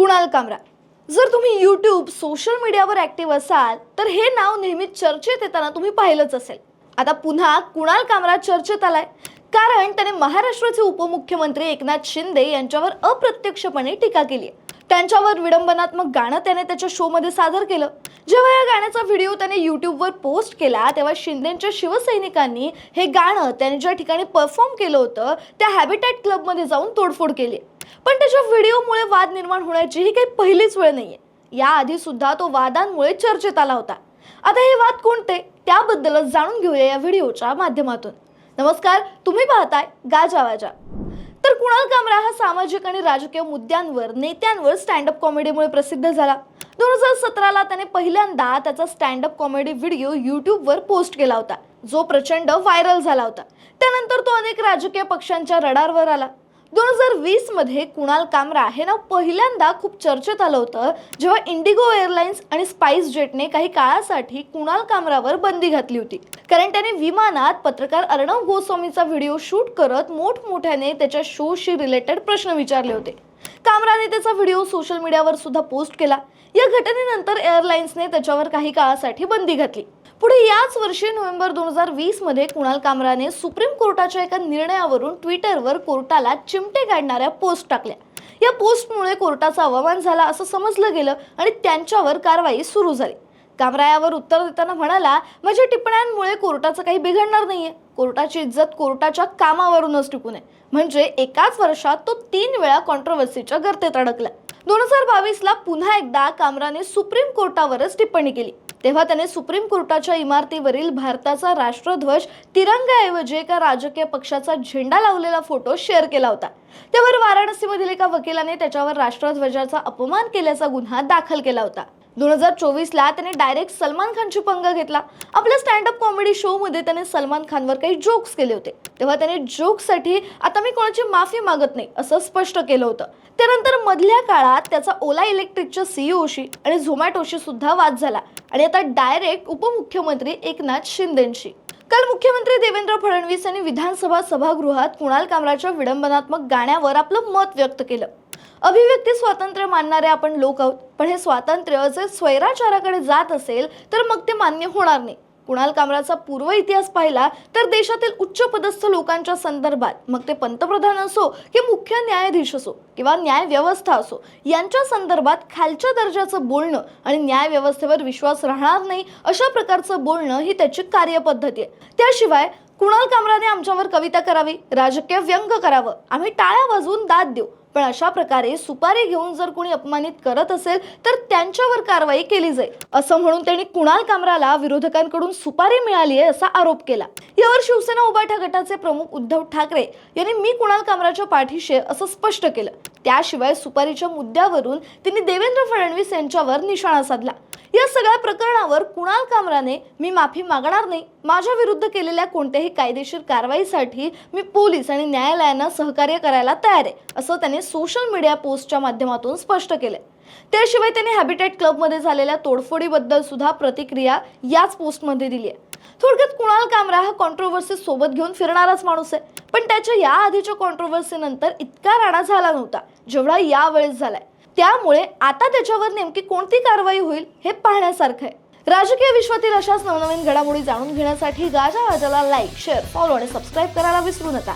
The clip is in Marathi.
कुणाल कामरा. जर तुम्ही यूट्यूब सोशल मीडियावर ॲक्टिव्ह असाल तर हे नाव नेहमीच चर्चेत येताना तुम्ही पाहिलंच असेल. आता पुन्हा कुणाल कामरा चर्चेत आलाय. कारण त्याने महाराष्ट्राचे उपमुख्यमंत्री एकनाथ शिंदे यांच्यावर अप्रत्यक्षपणे टीका केली आहे. त्यांच्यावर विडंबनात्मक गाणं त्याने त्याच्या शोमध्ये सादर केलं. जेव्हा या गाण्याचा व्हिडिओ त्याने यूट्यूबवर पोस्ट केला तेव्हा शिंदेच्या शिवसैनिकांनी हे गाणं त्याने ज्या ठिकाणी परफॉर्म केलं होतं त्या हॅबिटॅट क्लबमध्ये जाऊन तोडफोड केली पण त्याच्या व्हिडिओमुळे वाद निर्माण होण्याची ही काही पहिलीच वेळ नाहीये. याआधी सुद्धा तो वादांमुळे चर्चेत आला होता. आता हे वाद कोणते? त्याबद्दलच जाणून घेऊया या व्हिडिओच्या माध्यमातून. नमस्कार तुम्ही पाहताय गाजा वाजा. तर कुणाल कामरा हा सामाजिक आणि राजकीय मुद्द्यांवर नेत्यांवर स्टँडअप कॉमेडीमुळे प्रसिद्ध झाला. दोन हजार सतराला त्याने पहिल्यांदा त्याचा स्टँडअप कॉमेडी व्हिडिओ यूट्यूबवर पोस्ट केला होता. जो प्रचंड व्हायरल झाला होता. त्यानंतर तो अनेक राजकीय पक्षांच्या रडारवर आला. दोन हजार वीसमध्ये कुणाल कामरा हे नाव पहिल्यांदा खूप चर्चेत आलं होतं जेव्हा इंडिगो एअरलाइन्स आणि स्पाइस जेटने काही काळासाठी कुणाल कामरावर बंदी घातली होती. कारण त्याने विमानात पत्रकार अर्णव गोस्वामीचा व्हिडिओ शूट करत मोठमोठ्याने त्याच्या शोशी रिलेटेड प्रश्न विचारले होते. कामराने त्याचा व्हिडिओ सोशल मीडियावर सुद्धा पोस्ट केला. या घटनेनंतर एअरलाइन्सने त्याच्यावर काही काळासाठी बंदी घातली. पुढे याच वर्षी नोव्हेंबर दोन हजार वीसमध्ये कुणाल कामराने सुप्रीम कोर्टाच्या एका निर्णयावरून ट्विटरवर कोर्टाला चिमटे काढणाऱ्या पोस्ट टाकल्या. या पोस्टमुळे कोर्टाचा अवमान झाला असं समजलं गेलं आणि त्यांच्यावर कारवाई सुरू झाली. कामरा यावर उत्तर देताना म्हणाला माझ्या टिप्पण्यांमुळे कोर्टाचं काही बिघडणार नाहीये. कोर्टाची इज्जत कोर्टाच्या कामावरूनच टिकून आहे म्हणजे एकाच वर्षात तो तीन वेळा कॉन्ट्रोवर्सीच्या गर्तेत अडकला. दोन हजार बावीसला पुन्हा एकदा कामराने सुप्रीम कोर्टावरच टिप्पणी केली. तेव्हा त्याने सुप्रीम कोर्टाच्या इमारतीवरील भारताचा राष्ट्रध्वज तिरंगाऐवजी एका राजकीय पक्षाचा झेंडा लावलेला फोटो शेअर केला होता. त्यावर वाराणसीमधील एका वकिलाने त्याच्यावर राष्ट्रध्वजाचा अपमान केल्याचा गुन्हा दाखल केला होता. दोन हजार चोवीसला त्याने डायरेक्ट सलमान खानची पंग घेतला. आपल्या स्टँडअप कॉमेडी शोमध्ये त्याने सलमान खानवर काही जोक्स केले होते. तेव्हा त्याने जोक्ससाठी आता मी कोणाची माफी मागत नाही असं स्पष्ट केलं होतं. त्यानंतर मधल्या काळात त्याचा ओला इलेक्ट्रिकच्या सीईओशी आणि झोमॅटोशी सुद्धा वाद झाला. आणि आता डायरेक्ट उपमुख्यमंत्री एकनाथ शिंदेशी. काल मुख्यमंत्री देवेंद्र फडणवीस यांनी विधानसभा सभागृहात कुणाल कामराच्या विडंबनात्मक गाण्यावर आपलं मत व्यक्त केलं. अभिव्यक्ती स्वातंत्र्य मानणारे आपण लोक आहोत. पण हे स्वातंत्र्य जर स्वैराचाराकडे जात असेल तर मग ते मान्य होणार नाही. कुणाल कामराचा पूर्व इतिहास पाहिला तर देशातील उच्च पदस्थ लोकांच्या संदर्भात मग ते पंतप्रधान असो की मुख्य न्यायाधीश असो किंवा न्याय व्यवस्था असो यांच्या संदर्भात खालच्या दर्जाचं बोलणं आणि न्याय व्यवस्थेवर विश्वास राहणार नाही अशा प्रकारचं बोलणं ही त्याची कार्यपद्धती आहे. त्याशिवाय कुणाल कामराने आमच्यावर कविता करावी राजकीय व्यंग करावं आम्ही टाळ्या वाजवून दाद देऊ. पण अशा प्रकारे सुपारी घेऊन जर कोणी अपमानित करत असेल तर त्यांच्यावर कारवाई केली जाईल. असं म्हणून त्यांनी कुणाल कामराला विरोधकांकडून सुपारी मिळाली आहे असा आरोप केला. यावर शिवसेना उभाठा गटाचे प्रमुख उद्धव ठाकरे यांनी मी कुणाल कामराच्या पाठीशी असं स्पष्ट केलं. त्याशिवाय सुपारीच्या मुद्द्यावरून त्यांनी देवेंद्र फडणवीस यांच्यावर निशाणा साधला. या सगळ्या प्रकरणावर कुणाल कामराने मी माफी मागणार नाही. माझ्या विरुद्ध केलेल्या कोणत्याही कायदेशीर कारवाईसाठी मी पोलीस आणि न्यायालयांना सहकार्य करायला तयार आहे असं त्याने सोशल मीडिया पोस्टच्या माध्यमातून स्पष्ट केलंय. त्याशिवाय त्याने हॅबिटेट क्लबमध्ये झालेल्या तोडफोडीबद्दल सुद्धा प्रतिक्रिया याच पोस्टमध्ये दिली आहे. थोडक्यात कुणाल कामरा हा कॉन्ट्रोवर्सी सोबत घेऊन फिरणाराच माणूस आहे पण त्याच्या या आधीच्या कॉन्ट्रोवर्सीनंतर इतका राडा झाला नव्हता जेवढा यावेळेस झालाय. त्यामुळे आता त्याच्यावर नेमकी कोणती कारवाई होईल हे पाहण्यासारखं आहे. राजकीय विश्वातील अशाच नवनवीन घडामोडी जाणून घेण्यासाठी गाजा वाजाला लाईक शेअर फॉलो आणि सबस्क्राईब करायला विसरू नका.